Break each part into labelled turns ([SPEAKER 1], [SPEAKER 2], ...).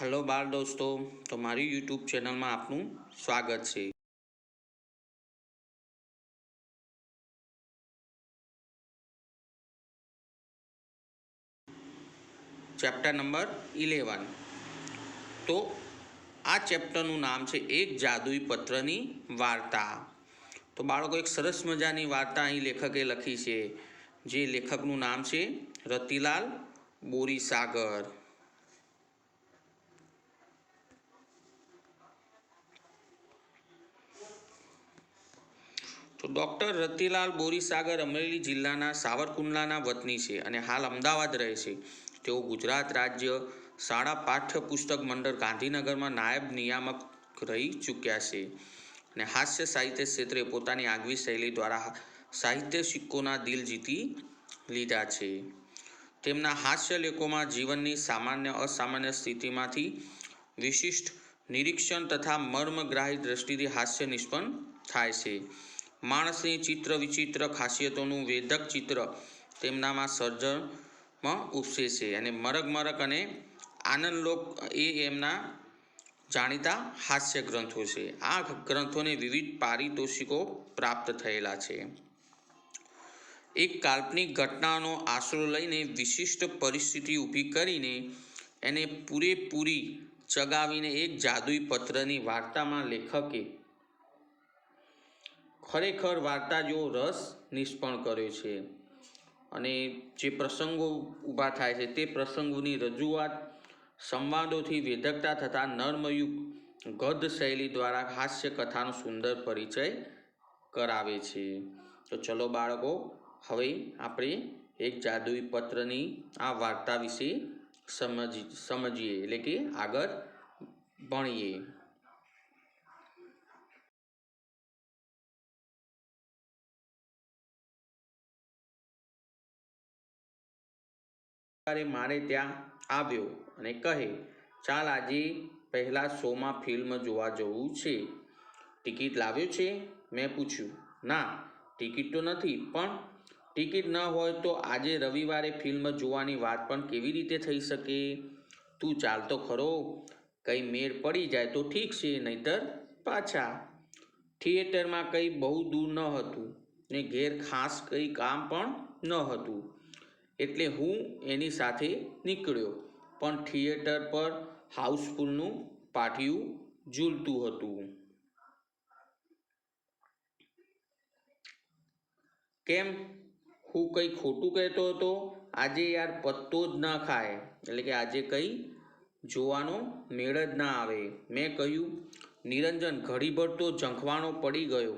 [SPEAKER 1] Hello બાળ દોસ્તો. તો મારી યુટ્યુબ ચેનલમાં આપનું સ્વાગત છે. ચેપ્ટર નંબર ઇલેવન તો આ ચેપ્ટરનું નામ છે એક જાદુઈ પત્રની વાર્તા. તો બાળકો, એક સરસ મજાની વાર્તા અહીં લેખકે લખી છે. જે લેખકનું નામ છે રતિલાલ બોરીસાગર. તો ડૉક્ટર રતિલાલ બોરીસાગર અમરેલી જિલ્લાના સાવરકુંડલાના વતની છે અને હાલ અમદાવાદ રહે છે. તેઓ ગુજરાત રાજ્ય શાળા પાઠ્યપુસ્તક મંડળ ગાંધીનગરમાં નાયબ નિયામક રહી ચૂક્યા છે અને હાસ્ય સાહિત્ય ક્ષેત્રે પોતાની આગવી શૈલી દ્વારા સાહિત્ય સિક્કોના દિલ જીતી લીધા છે. તેમના હાસ્ય લેખોમાં જીવનની સામાન્ય અસામાન્ય સ્થિતિમાંથી વિશિષ્ટ નિરીક્ષણ તથા મર્મગ્રાહી દ્રષ્ટિથી હાસ્ય નિષ્પન્ન થાય છે. માણસની ચિત્ર વિચિત્ર ખાસિયતોનું વેધક ચિત્ર તેમનામાં સર્જનમાં ઉપસે છે અને મરગ મરક અને આનંદલોક એ એમના જાણીતા હાસ્ય ગ્રંથો છે. આ ગ્રંથોને વિવિધ પારિતોષિકો પ્રાપ્ત થયેલા છે. એક કાલ્પનિક ઘટનાનો આશરો લઈને વિશિષ્ટ પરિસ્થિતિ ઊભી કરીને એને પૂરેપૂરી ચગાવીને એક જાદુઈ પત્રની વાર્તામાં લેખકે ખરેખર વાર્તા જેવો રસ નિષ્પણ કર્યો છે. અને જે પ્રસંગો ઊભા થાય છે તે પ્રસંગોની રજૂઆત સંવાદોથી વેધકતા થતા નર્મયુક્ત ગદ્ય શૈલી દ્વારા હાસ્ય કથાનો સુંદર પરિચય કરાવે છે. તો ચલો બાળકો, હવે આપણે એક જાદુઈ પત્રની આ વાર્તા વિશે સમજી, સમજીએ, એટલે કે આગળ ભણીએ. ત્યારે મારે ત્યાં આવ્યો અને કહે, ચાલ આજે પહેલાં શોમાં ફિલ્મ જોવા જવું છે. ટિકિટ લાવ્યો છે? મેં પૂછ્યું, ના, ટિકિટ તો નથી, પણ ટિકિટ ન હોય તો આજે રવિવારે ફિલ્મ જોવાની વાત પણ કેવી રીતે થઈ શકે? તું ચાલતો ખરો, કંઈ મેળ પડી જાય તો ઠીક છે, નહીતર પાછા. થિયેટરમાં કંઈ બહુ દૂર ન હતું ને ઘેર ખાસ કંઈ કામ પણ ન હતું. એટલે હું એની સાથે નીકળ્યો. પણ થિયેટર પર હાઉસફુલનું પાટિયું ઝૂલતું હતું. કેમ? હું કંઈ ખોટું કહેતો હતો? આજે યાર પત્તો જ ના ખાય. એટલે કે આજે કંઈ જોવાનો મેળ જ ના આવે. મેં કહ્યું, નિરંજન, ઘડીભર તો ઝંખવાણો પડી ગયો.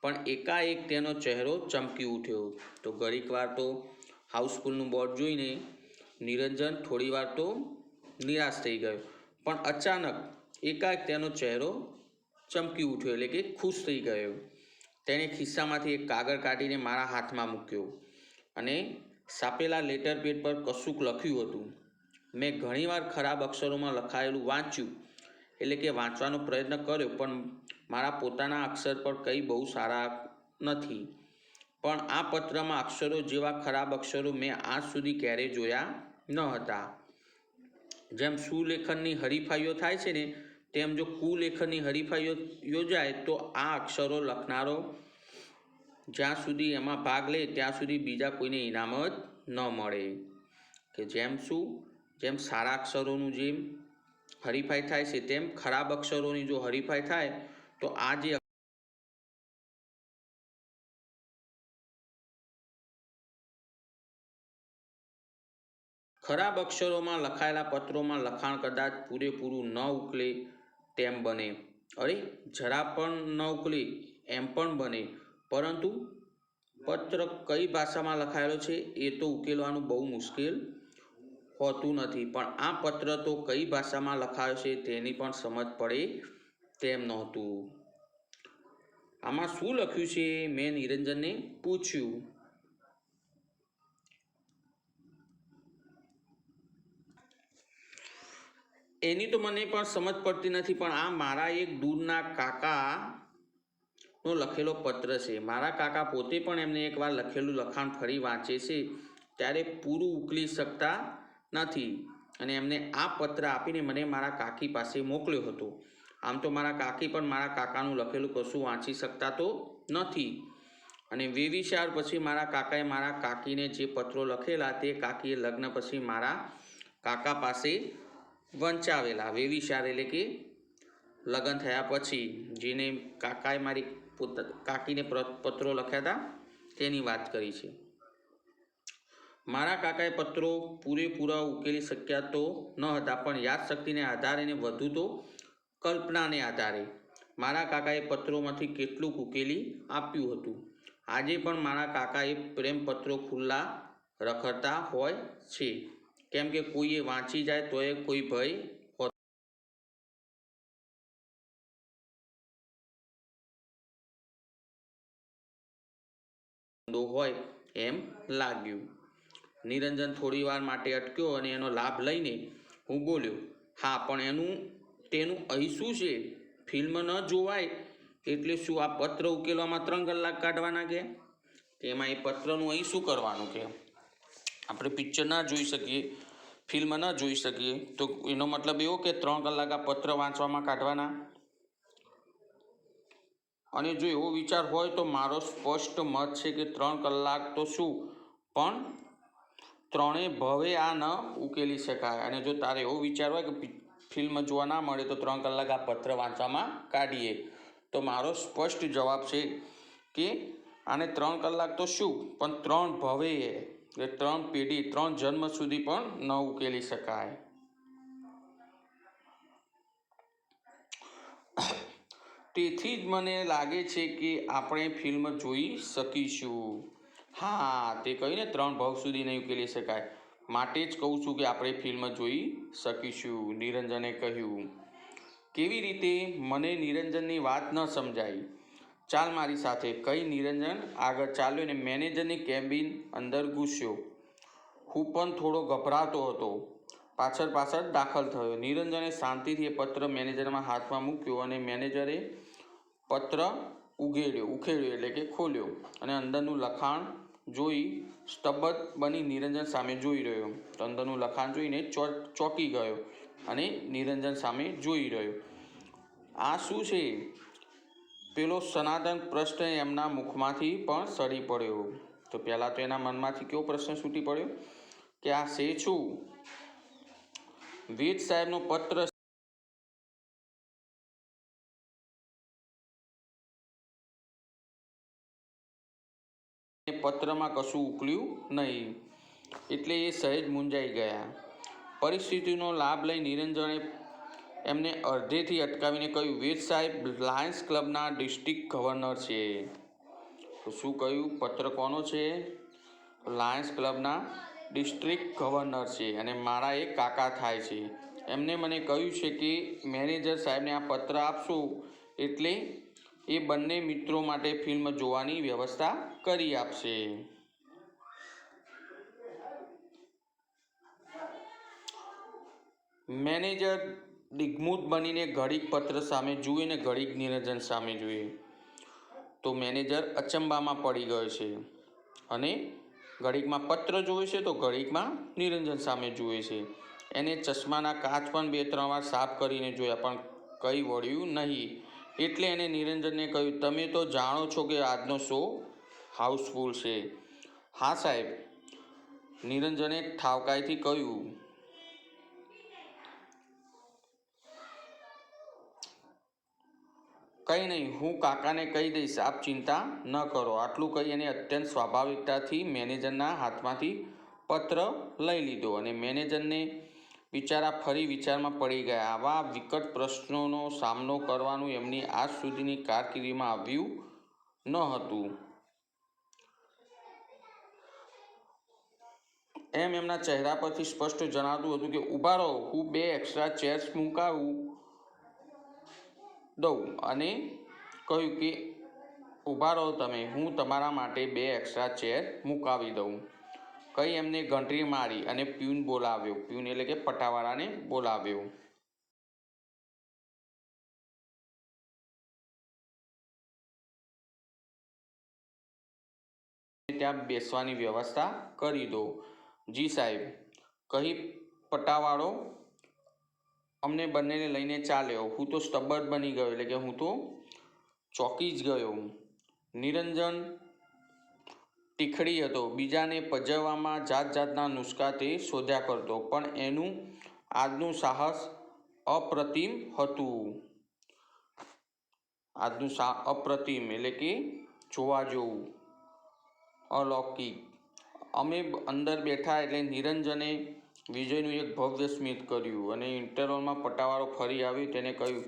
[SPEAKER 1] પણ એકાએક તેનો ચહેરો ચમકી ઉઠ્યો. તો ઘડીક વાર તો હાઉસફુલનું બોર્ડ જોઈને નિરંજન થોડીવાર તો નિરાશ થઈ ગયો. પણ અચાનક એકાએક તેનો ચહેરો ચમકી ઉઠ્યો એટલે કે ખુશ થઈ ગયો. તેણે ખિસ્સામાંથી એક કાગળ કાઢીને મારા હાથમાં મૂક્યો અને સાપેલા લેટર પેડ પર કશુંક લખ્યું હતું. મેં ઘણીવાર ખરાબ અક્ષરોમાં લખાયેલું વાંચ્યું એટલે કે વાંચવાનો પ્રયત્ન કર્યો, પણ મારા પોતાના અક્ષર પર કંઈ બહુ સારા નથી. પણ આ પત્રમાં અક્ષરો જેવા ખરાબ અક્ષરો મેં આજ સુધી ક્યારેય જોયા ન હતા. જેમ સુલેખનની હરીફાઈઓ થાય છે ને, તેમ જો કુલેખનની હરીફાઈઓ યોજાય, તો આ અક્ષરો લખનારો જ્યાં સુધી એમાં ભાગ લે, ત્યાં સુધી બીજા કોઈને ઇનામ જ ન મળે. કે જેમ શું, જેમ સારા અક્ષરોનું જેમ હરીફાઈ થાય છે, તેમ ખરાબ અક્ષરોની જો હરીફાઈ થાય, તો આ જે ખરાબ અક્ષરોમાં લખાયેલા પત્રોમાં લખાણ કદાચ પૂરેપૂરું ન ઉકલે, તેમ બને. અરે, જરા પણ ન ઉકલે, એમ પણ બને. પરંતુ પત્ર કઈ ભાષામાં લખાયેલો છે, એ તો ઉકેલવાનું બહુ મુશ્કેલ હોતું નથી. પણ આ પત્ર તો કઈ ભાષામાં લખાયો છે, તેની પણ સમજ પડે તેમ નહોતું. આમાં શું લખ્યું છે, મેં નિરંજનને પૂછ્યું. એની તો મને પણ સમજ પડતી નથી, પણ આ મારા એક દૂરના કાકા નો લખેલો પત્ર છે. મારા કાકા પોતે પણ એમને એકવાર લખેલું લખાણ ફરી વાંચે છે, ત્યારે પૂરું ઉકલી શકતા નથી. અને એમને આ પત્ર આપીને મને મારા કાકી પાસે મોકલ્યો હતો. આમ તો મારા કાકી પણ મારા કાકાનું લખેલું કશું વાંચી શકતા તો નથી. અને વેવિશાળ પછી મારા કાકાએ મારા કાકીને જે પત્રો લખેલા તે કાકીએ લગ્ન પછી મારા કાકા પાસે વંચાવેલા વેવિશાર એટલે કે લગ્ન થયા પછી જેને કાકાએ મારી પોતા, કાકીને પત્રો લખ્યા હતા તેની વાત કરી છે. મારા કાકાએ પત્રો પૂરેપૂરા ઉકેલી શક્યા તો ન હતા, પણ યાદશક્તિને આધારે ને વધુ તો કલ્પનાને આધારે મારા કાકાએ પત્રોમાંથી કેટલુંક ઉકેલી આપ્યું હતું. આજે પણ મારા કાકાએ પ્રેમપત્રો ખુલ્લા રખડતા હોય છે. કેમ કે કોઈએ વાંચી જાય તો એ કોઈ ભય ધંધો હોય એમ લાગ્યું. નિરંજન થોડી વાર માટે અટક્યો અને એનો લાભ લઈને હું બોલ્યો, હા, પણ એનું, તેનું અહીં શું છે? ફિલ્મ ન જોવાય? એટલે શું આ પત્ર ઉકેલવામાં ત્રણ કલાક કાઢવાના કે? તેમાં એ પત્રનું અહીં શું કરવાનું કે? આપણે પિક્ચર ના જોઈ શકીએ ફિલ્મ ન જોઈ શકીએ. તો એનો મતલબ એવો કે ત્રણ કલાક આ પત્ર વાંચવામાં કાઢવાના. અને જો એવો વિચાર હોય તો મારો સ્પષ્ટ મત છે કે ત્રણ કલાક તો શું? પણ ત્રણેય ભવે આ ન ઉકેલી શકાય. અને જો તારે એવો વિચાર હોય કે ફિલ્મ જોવા ના મળે તો ત્રણ કલાક આ પત્ર વાંચવામાં કાઢીએ. તો મારો સ્પષ્ટ જવાબ છે કે આને ત્રણ કલાક તો શું? પણ ત્રણ ભવે એટલે ત્રણ પેઢી, ત્રણ જન્મ સુધી પણ ન ઉકેલી શકાય. તેથી જ મને લાગે છે કે આપણે ફિલ્મ જોઈ શકીશું. હા, તે કહીને ત્રણ ભાવ સુધી નહીં ઉકેલી શકાય. માટે જ કહું છું કે આપણે ફિલ્મ જોઈ શકીશું, નિરંજને કહ્યું. કેવી રીતે મને નિરંજનની વાત ન સમજાઈ? ચાલ મારી સાથે. કઈ નિરંજન? આગળ ચાલ્યો અને મેનેજરની કેબિન અંદર ઘૂસ્યો. હું પણ થોડો ગભરાતો હતો. પાછળ પાછળ દાખલ થયો. નિરંજને શાંતિથી એ પત્ર મેનેજરમાં હાથમાં મૂક્યો અને મેનેજરે પત્ર ઉઘેડ્યો. ઉખેડ્યો એટલે કે ખોલ્યો અને અંદરનું લખાણ જોઈ સ્તબ્ધ બની નિરંજન સામે જોઈ રહ્યો. તો અંદરનું લખાણ જોઈને ચોંકી ગયો અને નિરંજન સામે જોઈ રહ્યો. આ શું છે? પેલો સનાતન પ્રશ્ન એમના મુખમાંથી પણ સડી પડ્યો. તો પહેલાં તો એના મનમાંથી કયો પ્રશ્ન છૂટી પડ્યો? કે આ છે છું? વેદ સાહેબનો પત્ર પત્રમાં કશું ઉકલ્યું નહીં. એટલે એ સહેજ મૂંઝાઈ ગયા. પરિસ્થિતિનો લાભ લઈ નિરંજને એમને અડધેથી અટકાવીને કહ્યું, વીર સાહેબ લાયન્સ ક્લબના ડિસ્ટ્રિક્ટ ગવર્નર છે. તો શું કહ્યું? પત્ર કોનો છે? લાયન્સ ક્લબના ડિસ્ટ્રિક્ટ ગવર્નર છે અને મારા એક કાકા થાય છે. એમને મને કહ્યું છે કે મેનેજર સાહેબને આ પત્ર આપશો એટલે એ બંને મિત્રો માટે ફિલ્મ જોવાની વ્યવસ્થા કરી આપશે. મેનેજર દિગ્મૂત બનીને ઘડીક પત્ર સામે જુએ ને ઘડીક નિરંજન સામે જોઈએ તો મેનેજર અચંબામાં પડી ગયો છે અને ઘડીકમાં પત્ર જોવે છે તો ઘડીકમાં નિરંજન સામે જુએ છે. એને ચશ્માના કાચ પણ બે ત્રણ વાર સાફ કરીને જોયા પણ કંઈ વળ્યું નહીં. એટલે એને નિરંજનને કહ્યું, તમે તો જાણો છો કે આજનો શો હાઉસફુલ છે. હા સાહેબ. નિરંજને ઠાવકાઈથી કહ્યું કંઈ નહીં, હું કાકાને કહી દઈશ, આપ ચિંતા ન કરો. આટલું કહી અને અત્યંત સ્વાભાવિકતાથી મેનેજરના હાથમાંથી પત્ર લઈ લીધો અને મેનેજરને બિચારા ફરી વિચારમાં પડી ગયા. આવા વિકટ પ્રશ્નોનો સામનો કરવાનું એમની આજ સુધીની કારકિર્દીમાં આવ્યું ન હતું. એમ એમના ચહેરા પરથી સ્પષ્ટ જણાતું હતું કે ઊભા રહો, હું બે એક્સ્ટ્રા ચેર્સ મુકાવું દઉં અને કહ્યું કે ઊભા રહો તમે, હું તમારા માટે બે એક્સ્ટ્રા ચેર મુકાવી દઉં. કહી એમને ઘંટરી મારી અને પ્યુન બોલાવ્યો. પ્યુન એટલે કે પટાવાળાને બોલાવ્યો. ત્યાં બેસવાની વ્યવસ્થા કરી દો. જી સાહેબ, કહી પટાવાળો અમને બંનેને લઈને ચાલ્યો. હું તો સ્ટબર બની ગયો, એટલે કે હું તો ચોંકી જ ગયો નિરંજન ટીખડી હતો. બીજાને પજવવામાં જાત જાતના નુસ્ખા તે શોધ્યા કરતો, પણ એનું આજનું સાહસ અપ્રતિમ હતું. આજનું સા, અપ્રતિમ એટલે કે જોવા જેવું. અલૌકિક. અમે અંદર બેઠા એટલે નિરંજને વિજયનું એક ભવ્ય સ્મિત કર્યું અને ઇન્ટરવલમાં પટાવાળો ફરી આવ્યો તેને કહ્યું,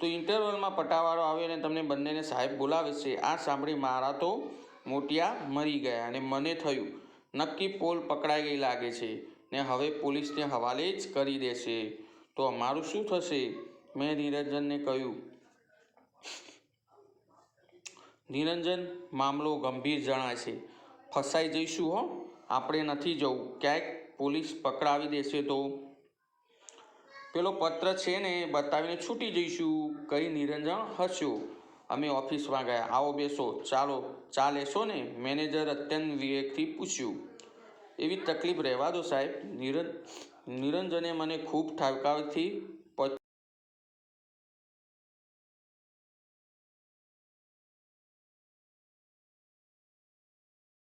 [SPEAKER 1] તો ઇન્ટરવલમાં પટાવાળો આવ્યો અને તમને બંનેને સાહેબ બોલાવે છે. આ સાંભળી મારા તો મોટિયા મરી ગયા અને મને થયું, નક્કી પોલ પકડાઈ ગઈ લાગે છે ને હવે પોલીસને હવાલે જ કરી દેશે. તો અમારું શું થશે? મેં નિરંજનને કહ્યું. નિરંજન, મામલો ગંભીર જણાય છે. ફસાઈ જઈશું હો. આપણે નથી જવું. ક્યાંક પોલીસ પકડાવી દેશે તો. પેલો પત્ર છે ને, બતાવીને છૂટી જઈશું કઈ નિરંજન હસ્યો. અમે ઓફિસમાં ગયા. આવો બેસો, ચાલો, ચા લેશો ને? મેનેજર અત્યંત વિવેકથી પૂછ્યું. એવી તકલીફ રહેવા દો સાહેબ. નિરં નિરંજને મને ખૂબ ઠાકાવથી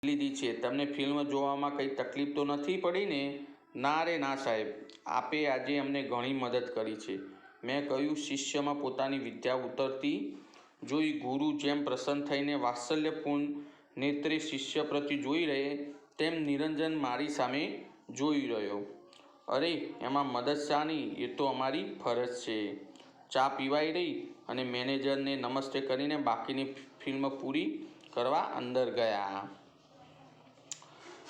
[SPEAKER 1] લીધી છે. તમને ફિલ્મ જોવામાં કંઈ તકલીફ તો નથી પડી ને? ના રે, ના સાહેબ. આપે આજે અમને ઘણી મદદ કરી છે. મેં કહ્યું, શિષ્યમાં પોતાની વિદ્યા ઉતરતી જોઈ ગુરુ જેમ પ્રસન્ન થઈને વાત્સલ્યપૂર્ણ નેત્રે શિષ્ય પ્રતિ જોઈ રહે, તેમ નિરંજન મારી સામે જોઈ રહ્યો. અરે, એમાં મદદ શાની? એ તો અમારી ફરજ છે. ચા પીવાઈ રહી અને મેનેજરને નમસ્તે કરીને બાકીની ફિલ્મ પૂરી કરવા અંદર ગયા.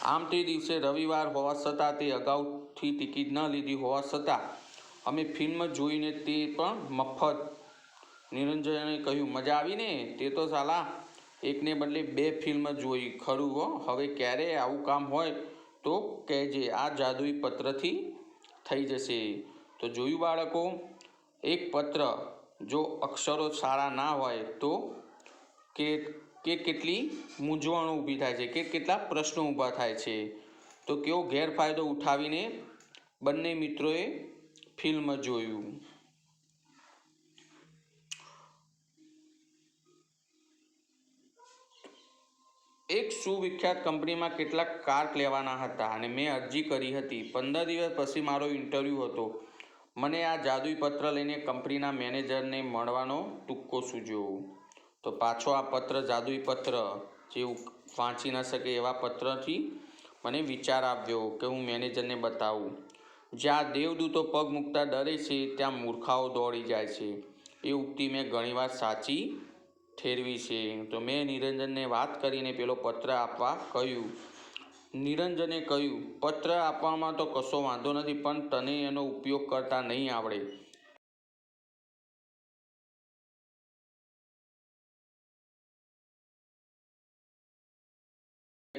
[SPEAKER 1] આમ તે દિવસે રવિવાર હોવા છતાં તે અગાઉથી ટિકિટ ન લીધી હોવા છતાં અમે ફિલ્મ જોઈને તે પણ મફત નિરંજને કહ્યું, મજા આવી ને તે તો સાલા, એકને બદલે બે ફિલ્મ જોઈ. ખરું હો, હવે ક્યારે આવું કામ હોય તો કહેજે, આ જાદુઈ પત્રથી થઈ જશે. તો જોયું બાળકો, એક પત્ર, જો અક્ષરો સારા ના હોય તો કે કે કેટલી મૂંઝવણો ઊભી થાય છે, કે કેટલા પ્રશ્નો ઊભા થાય છે. તો કેવો ગેરફાયદો ઉઠાવીને બંને મિત્રોએ ફિલ્મ જોયું. એક સુવિખ્યાત કંપનીમાં કેટલાક કાર્ક લેવાના હતા અને મેં અરજી કરી હતી. પંદર દિવસ પછી મારો ઇન્ટરવ્યૂ હતો. મને આ જાદુઈ પત્ર લઈને કંપનીના મેનેજરને મળવાનો ટૂંકો સૂજ્યો. તો પાછો આ પત્ર જાદુઈ પત્ર જે વાંચી ન શકે એવા પત્રથી મને વિચાર આવ્યો કે હું મેનેજરને બતાવું. જ્યાં દેવદૂતો પગ મૂકતા ડરે છે, ત્યાં મૂર્ખાઓ દોડી જાય છે. એ ઉક્તિ મેં ઘણીવાર સાચી ઠેરવી છે. તો મેં નિરંજનને વાત કરીને પેલો પત્ર આપવા કહ્યું. નિરંજને કહ્યું, પત્ર આપવામાં તો કશો વાંધો નથી, પણ તને એનો ઉપયોગ કરતા નહીં આવડે.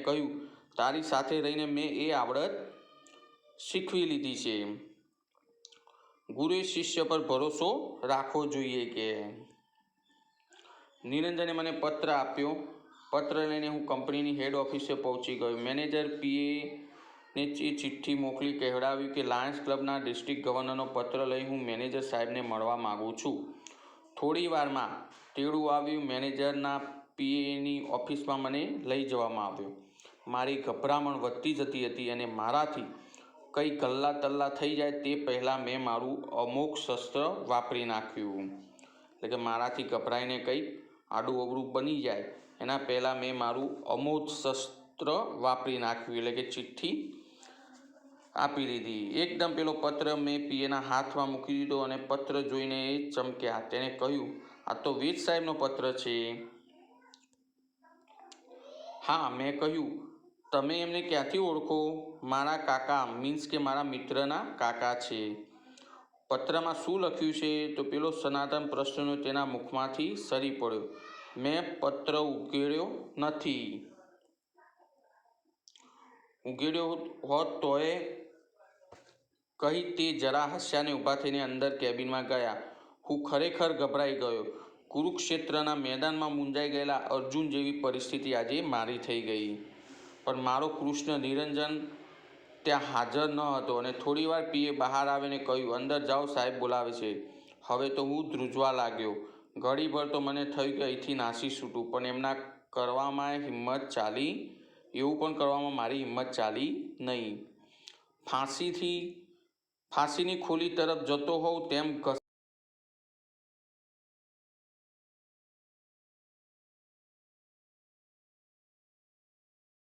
[SPEAKER 1] કહ્યું, તારી સાથે રહીને મેં એ આવડત શીખવી લીધી છે. ગુરુએ શિષ્ય પર ભરોસો રાખવો જોઈએ કે નિરંજને મને પત્ર આપ્યો. પત્ર લઈને હું કંપનીની હેડ ઓફિસે પહોંચી ગયો. મેનેજર પીએ ને એ ચિઠ્ઠી મોકલી કહેવડાવ્યું કે, લાયન્સ ક્લબના ડિસ્ટ્રિક્ટ ગવર્નરનો પત્ર લઈ હું મેનેજર સાહેબને મળવા માગું છું. થોડી વારમાં તેડું આવ્યું. મેનેજરના પીએની ઓફિસમાં મને લઈ જવામાં આવ્યો. મારી ગભરામણ વધતી જતી હતી અને મારાથી કંઈ ગલ્લા તલ્લા થઈ જાય તે પહેલાં મેં મારું અમુક શસ્ત્ર વાપરી નાખ્યું. એટલે કે મારાથી ગભરાઈને કંઈક આડું અવળું બની જાય. એના પહેલાં મેં મારું અમોઘ શસ્ત્ર વાપરી નાખ્યું, એટલે કે ચિઠ્ઠી આપી દીધી. એકદમ પેલો પત્ર મેં પીએના હાથમાં મૂકી દીધો અને પત્ર જોઈને એ ચમક્યા. તેણે કહ્યું, આ તો વેદ સાહેબનો પત્ર છે. હા, મેં કહ્યું, તમે એમને ક્યાંથી ઓળખો? મારા કાકા, મીન્સ કે મારા મિત્રના કાકા છે. પત્રમાં શું લખ્યું છે? તો પેલો સનાતન પ્રશ્નનો તેના મુખમાંથી સરી પડ્યો. મેં પત્ર ઉકેળ્યો નથી. ઉઘેડ્યો હોત તોય કહી તે જરા હસ્યાને ઊભા થઈને અંદર કેબિનમાં ગયા. હું ખરેખર ગભરાઈ ગયો. કુરુક્ષેત્રના મેદાનમાં મૂંઝાઈ ગયેલા અર્જુન જેવી પરિસ્થિતિ આજે મારી થઈ ગઈ. પણ મારો કૃષ્ણ નિરંજન ત્યાં હાજર ન હતો અને થોડીવાર પીએ બહાર આવીને કહ્યું, અંદર જાઓ સાહેબ, બોલાવે છે. હવે તો હું ધ્રુજવા લાગ્યો. ઘડીભર તો મને થયું કે અહીંથી નાસી છૂટું, પણ એમના કરવામાં હિંમત ચાલી, એવું પણ કરવામાં મારી હિંમત ચાલી નહીં. ફાંસીથી, ફાંસીની ખોલી તરફ જતો હોઉં તેમ ઘસ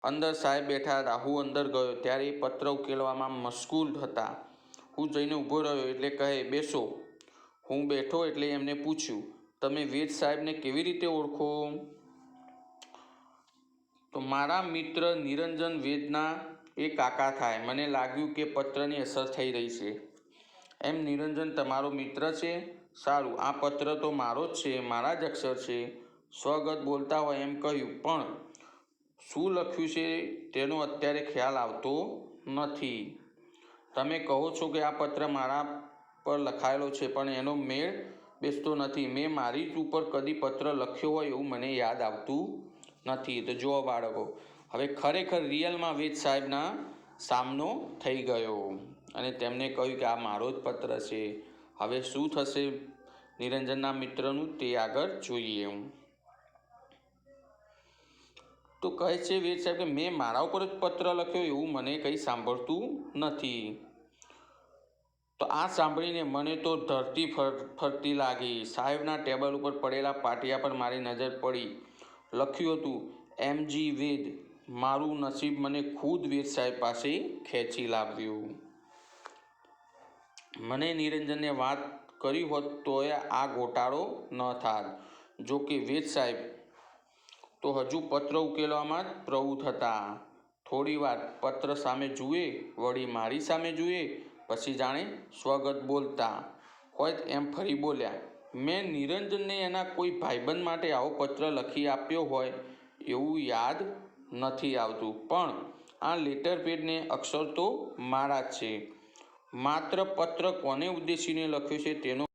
[SPEAKER 1] અંદર સાહેબ બેઠા હતા હું અંદર ગયો. ત્યારે એ પત્ર ઉકેલવામાં મશગુલ હતા. હું જઈને ઊભો રહ્યો એટલે કહે, બેસો. હું બેઠો એટલે એમને પૂછ્યું, તમે વેદ સાહેબને કેવી રીતે ઓળખો? તો, મારા મિત્ર નિરંજન વેદના એ કાકા થાય. મને લાગ્યું કે પત્રની અસર થઈ રહી છે. એમ નિરંજન, તમારો મિત્ર છે? સારું, આ પત્ર તો મારો જ છે. મારા જ અક્ષર છે. સ્વગત બોલતા હોય એમ કહ્યું, પણ શું લખ્યું છે તેનો અત્યારે ખ્યાલ આવતો નથી. તમે કહો છો કે આ પત્ર મારા પર લખાયેલો છે, પણ એનો મેળ બેસતો નથી. મેં મારી જ ઉપર કદી પત્ર લખ્યો હોય એવું મને યાદ આવતું નથી. તો જુઓ બાળકો, હવે ખરેખર રિયલમાં વેદ સાહેબના સામનો થઈ ગયો અને તેમને કહ્યું કે આ મારો જ પત્ર છે. હવે શું થશે? નિરંજનના મિત્રનું તે આગળ જોઈએ. તો કહે છે વેદ સાહેબ કે મેં મારા ઉપર જ પત્ર લખ્યો એવું મને કંઈ સાંભળતું નથી. તો આ સાંભળીને મને તો ધરતી ફર, ફરતી લાગી. સાહેબના ટેબલ ઉપર પડેલા પાટિયા પર મારી નજર પડી. લખ્યું હતું એમજી વેદ, મારું નસીબ મને ખુદ વેદ સાહેબ પાસે ખેંચી લાવ્યું. મને નિરંજનને વાત કરી હોત તોય આ ગોટાળો ન થાત. જો કે વેદ સાહેબ તો હજુ પત્ર ઉકેલવામાં જ પ્રવૃત્ત હતા. થોડી વાર પત્ર સામે જુએ, વળી મારી સામે જુએ, પછી જાણે સ્વગત બોલતા. હોય એમ ફરી બોલ્યા, મેં નિરંજનને એના કોઈ ભાઈબંધ માટે આવો પત્ર લખી આપ્યો હોય, એવું યાદ નથી આવતું. પણ આ લેટર પેડને અક્ષર તો મારા જ છે. માત્ર પત્ર કોને ઉદ્દેશીને લખ્યો છે તેનો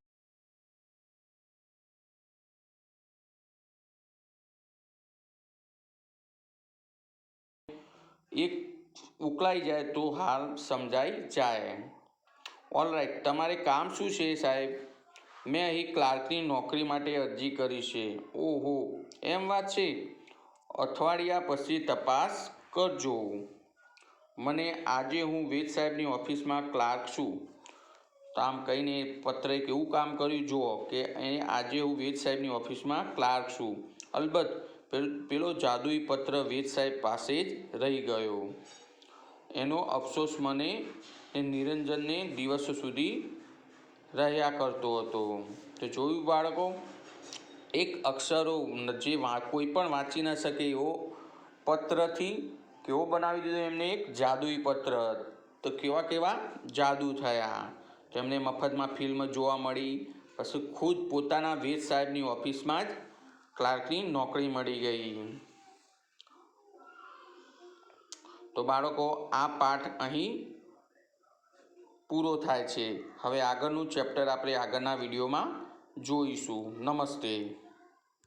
[SPEAKER 1] એક ઉકળાઈ જાય તો હાલ સમજાઈ જાય. ઓલરાઈટ તમારે કામ શું છે સાહેબ? મેં અહીં ક્લાર્કની નોકરી માટે અરજી કરી છે. ઓહો, એમ વાત છે? અઠવાડિયા પછી તપાસ કરજો. મને આજે હું વેદ સાહેબની ઓફિસમાં ક્લાર્ક છું. તો આમ કહીને પત્રે કેવું કામ કર્યું? જુઓ કે આજે હું વેદ સાહેબની ઓફિસમાં ક્લાર્ક છું. અલબત્ત પેલ- જાદુઈ પત્ર વેદ સાહેબ પાસે જ રહી ગયો. એનો અફસોસ મને એ નિરંજનને દિવસો સુધી રહ્યા કરતો હતો. તો જોયું બાળકો, એક અક્ષરો જે કોઈ પણ વાંચી ન શકે એવો પત્રથી કેવો બનાવી દીધો એમને એક જાદુઈ પત્ર. તો કેવા કેવા જાદુ થયા. તેમને મફતમાં ફિલ્મ જોવા મળી. પછી ખુદ પોતાના વેદ સાહેબની ઓફિસમાં જ ક્લાર્કની નોકરી મળી ગઈ. તો બાળકો, આ પાઠ અહીં પૂરો થાય છે. હવે આગળનું ચેપ્ટર આપણે આગળના વિડીયોમાં જોઈશું. નમસ્તે.